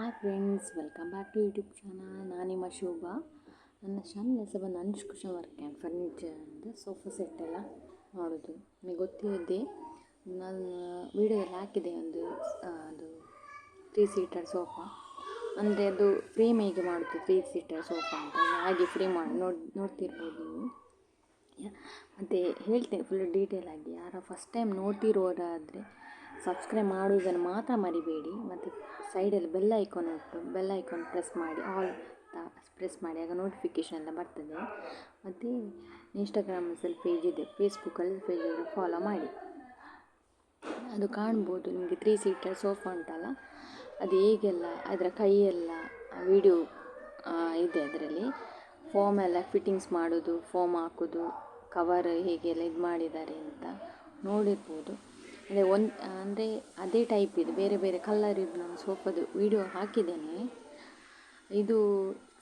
Hi friends welcome back to YouTube channel ನಾನು ನಿಮ್ಮ ಶೋಭಾ. ನನ್ನ ಚಾನಲ್ ಹೆಸರು ಬಂದು ವರ್ಕ್ ಆ್ಯಂಡ್ ಫರ್ನಿಚರ್ ಅಂತ ಸೋಫಾ ಸೆಟ್ ಎಲ್ಲ ಮಾಡೋದು ನಿಮಗೆ ಗೊತ್ತಿದೆ ನಾನು ವೀಡಿಯೋದಲ್ಲಿ ಹಾಕಿದೆ ಒಂದು ಅದು ತ್ರೀ ಸೀಟರ್ ಸೋಫಾ ಅಂದರೆ ಅದು ಫ್ರೇಮ್ ಹೇಗೆ ಮಾಡುತ್ತೆ ತ್ರೀ ಸೀಟರ್ ಸೋಫಾ ಅಂತ. ಹಾಗೆ ಫ್ರೇಮ್ ಮಾಡಿ ನೋಡಿ, ನೋಡ್ತಿರ್ಬೋದು ನೀವು. ಮತ್ತು ಹೇಳ್ತೇನೆ ಫುಲ್ ಡೀಟೇಲಾಗಿ ಆಗಿ. ಯಾರ ಫಸ್ಟ್ ಟೈಮ್ ನೋಡ್ತಿರೋರಾದರೆ ಸಬ್ಸ್ಕ್ರೈಬ್ ಮಾಡುವುದನ್ನು ಮಾತ್ರ ಮರಿಬೇಡಿ. ಮತ್ತು ಸೈಡಲ್ಲಿ ಬೆಲ್ ಐಕಾನ್ ಉಂಟು. ಬೆಲ್ ಐಕಾನ್ ಪ್ರೆಸ್ ಮಾಡಿ ಆಲ್ ಪ್ರೆಸ್ ಮಾಡಿ, ಆಗ ನೋಟಿಫಿಕೇಷನ್ ಎಲ್ಲ ಬರ್ತದೆ. ಮತ್ತು ಇನ್ಸ್ಟಾಗ್ರಾಮಲ್ಲಿ ಪೇಜ್ ಇದೆ. ಫೇಸ್ಬುಕ್ಕಲ್ಲಿ ಪೇಜ್ ಫಾಲೋ ಮಾಡಿ. ಅದು ಕಾಣ್ಬೋದು. ನಿಮಗೆ ತ್ರೀ ಸೀಟರ್ ಸೋಫಾ ಉಂಟಲ್ಲ? ಅದು ಹೇಗೆಲ್ಲ, ಅದರ ಕೈಯೆಲ್ಲ ವಿಡಿಯೋ ಇದೆ ಅದರಲ್ಲಿ. ಫೋಮ್ ಎಲ್ಲ ಫಿಟ್ಟಿಂಗ್ಸ್ ಮಾಡೋದು ಫೋಮ್ ಹಾಕೋದು ಕವರ್ ಹೇಗೆಲ್ಲ ಇದು ಮಾಡಿದ್ದಾರೆ ಅಂತ ನೋಡಿರ್ಬೋದು. ಅಂದರೆ ಒಂದು, ಅಂದರೆ ಅದೇ ಟೈಪ್ ಇದೆ, ಬೇರೆ ಬೇರೆ ಕಲ್ಲರ್ ಇದು ನಾನು ಸೋಫಾದು ವೀಡಿಯೋ ಹಾಕಿದ್ದೇನೆ. ಇದು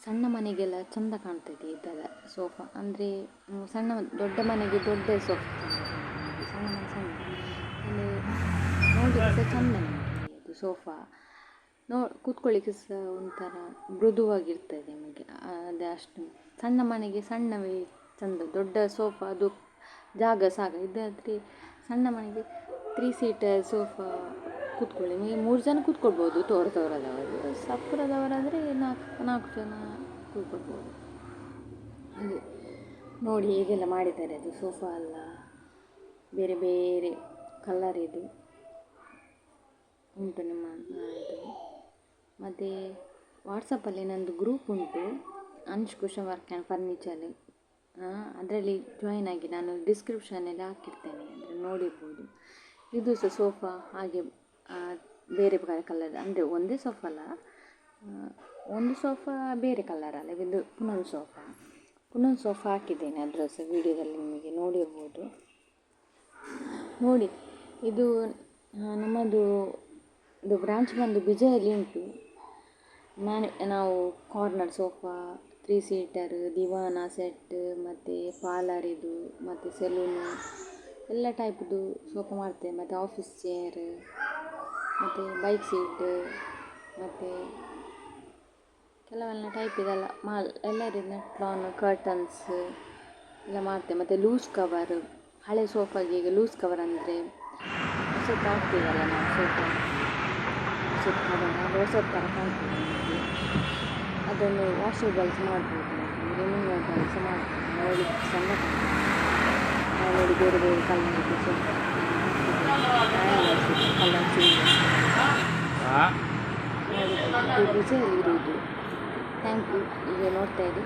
ಸಣ್ಣ ಮನೆಗೆಲ್ಲ ಚೆಂದ ಕಾಣ್ತದೆ ಇದೆಲ್ಲ ಸೋಫಾ ಅಂದರೆ ಸಣ್ಣ ದೊಡ್ಡ ಮನೆಗೆ ದೊಡ್ಡ ಸೋಫಾ ಸಣ್ಣ ಮನೆ ಸಣ್ಣ. ಅಂದರೆ ನೋಡಲಿಕ್ಕೆ ಚೆಂದ ಅದು ಸೋಫಾ ನೋ, ಕೂತ್ಕೊಳ್ಳಿಕ್ಕೆ ಸಹ ಒಂಥರ ಮೃದುವಾಗಿರ್ತದೆ ನಿಮಗೆ. ಅದೇ ಅಷ್ಟು ಸಣ್ಣ ಮನೆಗೆ ಸಣ್ಣವೇ ಚೆಂದ, ದೊಡ್ಡ ಸೋಫಾ ಅದು ಜಾಗ, ಸಾಗ. ಇದಾದರೆ ಸಣ್ಣ ಮನೆಗೆ ತ್ರೀ ಸೀಟರ್ ಸೋಫಾ ಕೂತ್ಕೊಳ್ಳಿ. ನೀವು ಮೂರು ಜನ ಕೂತ್ಕೊಳ್ಬೋದು ತೋರ ಸಪ್ಪರದವರಾದರೆ ನಾಲ್ಕು ನಾಲ್ಕು ಜನ ಕೂತ್ಕೊಳ್ಬೋದು. ಹಾಗೆ ನೋಡಿ ಹೇಗೆಲ್ಲ ಮಾಡಿದ್ದಾರೆ ಅದು ಸೋಫಾ ಅಲ್ಲ ಬೇರೆ ಬೇರೆ ಕಲರ್ ಇದು. ಉಂಟು ನಿಮ್ಮ ಇದು. ಮತ್ತು ವಾಟ್ಸಪ್ಪಲ್ಲಿ ನಂದು ಗ್ರೂಪ್ ಉಂಟು. Ansh cushion work and furniture ಅದರಲ್ಲಿ ಜಾಯಿನ್ ಆಗಿ ನಾನು ಡಿಸ್ಕ್ರಿಪ್ಷನಲ್ಲಿ ಹಾಕಿರ್ತೇನೆ. ಅಂದರೆ ನೋಡಿರ್ಬೋದು. ಇದು ಸಹ ಸೋಫಾ ಹಾಗೆ ಬೇರೆ ಬೇರೆ ಕಲರ್ ಅಂದರೆ ಒಂದೇ ಸೋಫಾ ಅಲ್ಲ ಒಂದು ಸೋಫಾ ಬೇರೆ ಕಲರ್ ಅಲ್ಲ, ಇದು ಪುನೊಂದು ಸೋಫಾ ಪುನೊಂದು ಸೋಫಾ ಹಾಕಿದ್ದೇನೆ ಅದರ ಸಹ ವಿಡಿಯೋದಲ್ಲಿ ನಿಮಗೆ ನೋಡಿರ್ಬೋದು ನೋಡಿ, ಇದು ನಮ್ಮದು, ಇದು ಬ್ರಾಂಚ್ ಬಂದು ಬಿಜಯಲ್ಲಿ ಉಂಟು. ನಾನು, ನಾವು corner sofa three seater ದಿವಾನ set ಮತ್ತು ಪಾರ್ಲರ್ ಇದು, ಮತ್ತು ಸೆಲೂನು ಎಲ್ಲ ಟೈಪ್ದು ಸೋಫಾ ಮಾಡ್ತೇವೆ ಮತ್ತು ಆಫೀಸ್ ಚೇರ್ ಮತ್ತು ಬೈಕ್ ಸೀಟ್ ಮತ್ತು ಕೆಲವೆಲ್ಲ ಟೈಪ್ ಇದೆಲ್ಲ. ಮಾಲ್ ಎಲ್ಲರಿಂದ ಕ್ಲಾನ್ ಕರ್ಟನ್ಸ್ ಎಲ್ಲ ಮಾಡ್ತೇವೆ ಮತ್ತು ಲೂಸ್ ಕವರ್ ಹಳೆ ಸೋಫಾಗೆ ಈಗ ಲೂಸ್ ಕವರ್ ಅಂದರೆ ಹೊಸತ್ತು ಹಾಕ್ತೀವಲ್ಲ ನಾವು ಸೋಫಾ ಹೊಸತ್ತು ಕವರ್ ಅದು ಹೊಸತ್ತು ಥರ ಹಾಕ್ತೀವಿ ಅದನ್ನು ವಾಷೇಬಲ್ಸ್ ಮಾಡ್ಬೋದು. ರಿಮೂವಬಲ್ಸ್ ಮಾಡ್ಬೋದು. ನೋಡಲಿಕ್ಕೆ ಚೆಂದ ನೋಡಿ ಬೇರೆ ಬೇರೆ ಕಲರ್ ಸೋಫಾ ಕಲರ್ ಇದು ಡಿಸೈನ್ ಥ್ಯಾಂಕ್ ಯು ಈಗ ನೋಡ್ತಾ ಇರಿ